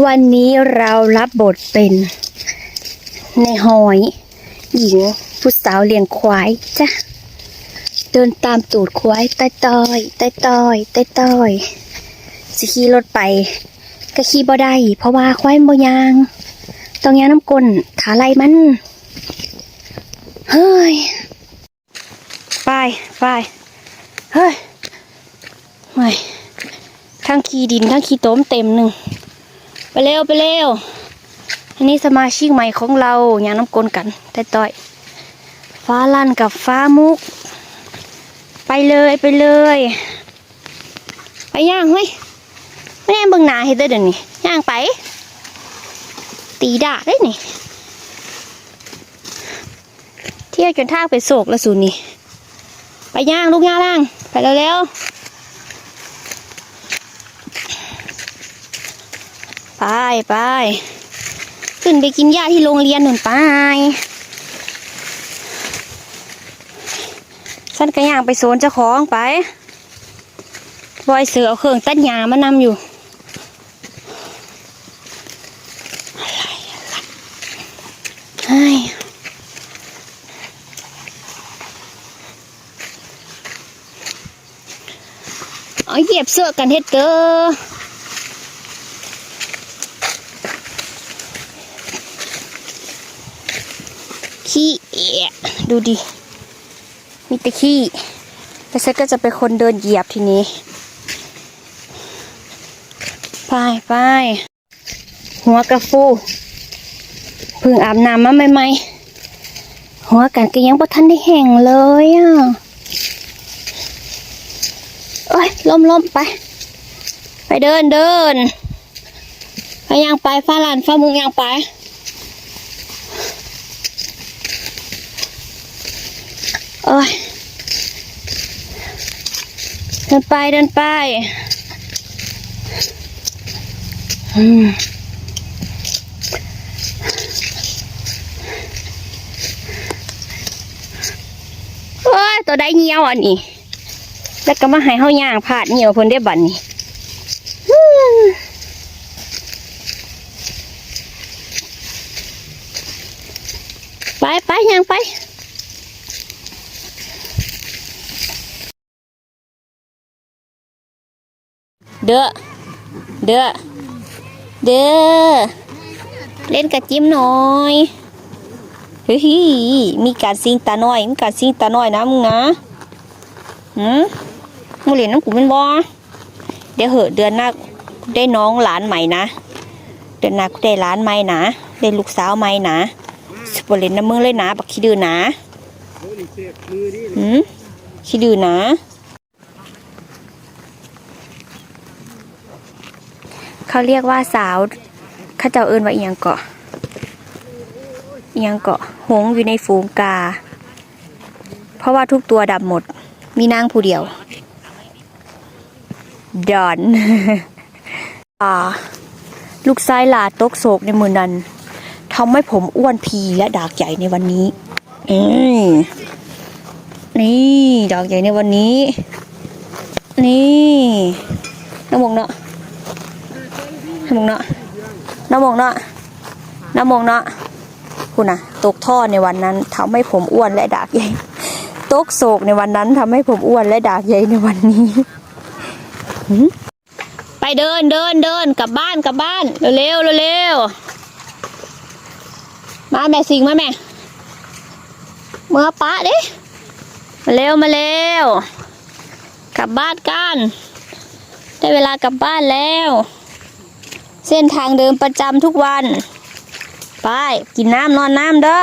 วันนี้เรารับบทเป็นในหอย หญิงผู้สาวเลี้ยงควายจ้ะเดินตามตูดควายต้ต้อยต้ต้อยต้ต้อยสิขี่รถไปก็ขี่บ่ได้เพราะว่าควายบ่ยางต้องยางน้ำกลนขาไล่มันเฮ้ยไปไปเฮ้ยไม่ทั้งขี่ดินทั้งขี่ต้มเต็มหนึ่ง ไปเร็วไปเร็ว อันนี้สมาชิกใหม่ของเราอย่างน้ำกลนกันต้อยต้อย ฟ้าลั่นกับฟ้ามุก ไปเลยไปเลย ไปย่างเฮ้ยไม่ได้เบิ่งหนาเฮ็ดได้อเดี๋ยวนี้ย่างไป ตีดาได้นี่ เที่ยวจนท่าไปโศกแล้วสูนี่ ไปย่างลูกย่างล่าง ไปเร็วๆ ไปไป ขึ้นไปกินหญ้าที่โรงเรียนหนุนไปฉันก็ย่างไปโซนเจ้าของไป บอยเสือเอาเครื่องตัดหญ้ามานำอยู่เฮ้ยเอาเหยียบเสื้อกันเฮ็ดเด้อ ขี้เอะดูดิ มีแต่ขี้แล้วฉันก็จะเป็นคนเดินเหยียบทีนี้ ไปไปหัวกระฟูเพิ่งอาบน้ำมาใหม่ๆหัวกันก็ยังบ่ทันได้แห้งเลยอะโอ้ยล้มล้มไป ไปเดินเดินไปย่างไปฟ้าลานฟ้ามุงย่างไป โอ้ยเดินไปเดินไปอืมโอ้ยตัวได้เงี้ยวอันนี้แล้วก็มาให้เฮาย่างผาดเหี่ยวเพิ่นได้บัดนี้ไปไปย่างไป เด้อ เด้อ เด้อ เล่นกับจิ้มหน่อยเฮ้ยมีการซิงตาน้อย มีการซิงตาน้อยนะมึงนะหืมมึงเล่นน้ำกูเป็นบอเดี๋ยวเหอะเดือนหน้าได้น้องหลานใหม่นะ เดือนหน้ากูได้หลานใหม่นะ ได้ลูกสาวใหม่นะสปอเล่นน้ำมึงเลยนะ บักขี้ดื้อนะหืมขี้ดื้อนะ เขาเรียกว่าสาวข้าเจ้าเอินว่าเอียงเกาะเอียงเกาะหงอยู่ในฝูงกา เพราะว่าทุกตัวดับหมด มีนางผู้เดียวดอนอ่าลูกซ้ายหลาตกโศกในมือนั้นทำให้ผมอ้วนพีและดากใหญ่ในวันนี้เอ้ยนี่ดากใหญ่ในวันนี้ นี่น้ำมงเนาะ มงเนาะน้ำมงเนาะน้ำมงเนาะคุณนะตกท่อในวันนั้นทำให้ผมอ้วนและดากใหญ่ตกโศกในวันนั้นทำให้ผมอ้วนและดากใหญ่ในวันนี้ไปเดินเดินเดินกลับบ้านกลับบ้านเร็วเร็วเร็วมาแม่สิงมาแม่เมื่อปะเด้มาเร็วมาเร็วกลับบ้านกัน ได้เวลากลับบ้านแล้ว เส้นทางเดิมประจำทุกวัน ไป กินน้ำนอนน้ำเด้อ